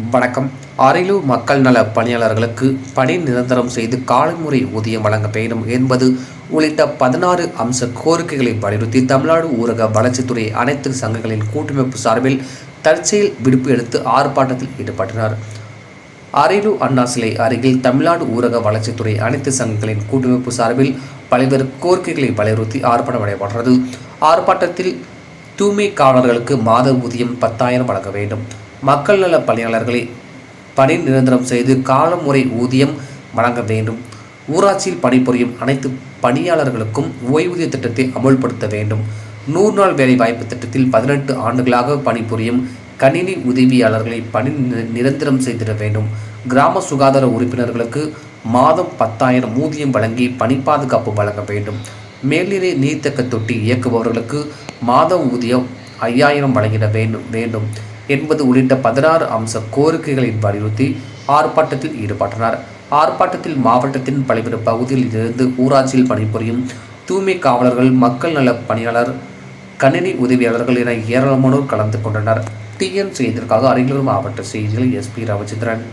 வணக்கம். அரியலூர் மக்கள் நல பணியாளர்களுக்கு பணி நிரந்தரம் செய்து காலமுறை ஊதியம் வழங்க வேண்டும் என்பது உள்ளிட்ட பதினாறு அம்ச கோரிக்கைகளை வலியுறுத்தி தமிழ்நாடு ஊரக வளர்ச்சித்துறை அனைத்து சங்கங்களின் கூட்டமைப்பு சார்பில் தற்செயல் விடுப்பு எடுத்து ஆர்ப்பாட்டத்தில் ஈடுபட்டனர். அரியலூர் அண்ணா சிலை அருகில் தமிழ்நாடு ஊரக வளர்ச்சித்துறை அனைத்து சங்கங்களின் கூட்டமைப்பு சார்பில் பல்வேறு கோரிக்கைகளை வலியுறுத்தி ஆர்ப்பாட்டம் நடைபெற்றது. ஆர்ப்பாட்டத்தில் தூய்மை காவலர்களுக்கு மாத ஊதியம் பத்தாயிரம் வழங்க வேண்டும். மக்கள் நல பணியாளர்களை பணி நிரந்தரம் செய்து காலமுறை ஊதியம் வழங்க வேண்டும். ஊராட்சியில் பணிபுரியும் அனைத்து பணியாளர்களுக்கும் ஓய்வூதிய திட்டத்தை அமுல்படுத்த வேண்டும். நூறு நாள் வேலை வாய்ப்பு திட்டத்தில் பதினெட்டு ஆண்டுகளாக பணிபுரியும் கணினி உதவியாளர்களை பணி நி- நிரந்தரம் செய்திட வேண்டும். கிராம சுகாதார உறுப்பினர்களுக்கு மாதம் பத்தாயிரம் ஊதியம் வழங்கி பணி பாதுகாப்பு வழங்க வேண்டும். மேல்நிலை நீர்த்தக்க தொட்டி இயக்குபவர்களுக்கு மாத ஊதியம் ஐயாயிரம் வழங்கிட வேண்டும் வேண்டும். என்பது உள்ளிட்ட பதினாறு அம்ச கோரிக்கைகளை வலியுறுத்தி ஆர்ப்பாட்டத்தில் ஈடுபட்டனர். ஆர்ப்பாட்டத்தில் மாவட்டத்தின் பல்வேறு பகுதியில் இருந்து ஊராட்சியில் பணிபுரியும் தூய்மை காவலர்கள் மக்கள் நல பணியாளர் கணினி உதவியாளர்கள் என ஏராளமானோர் கலந்து கொண்டனர். டிஎன் செய்திற்காக அரியலூர் மாவட்ட செய்திகள் எஸ்பி ரவிச்சந்திரன்.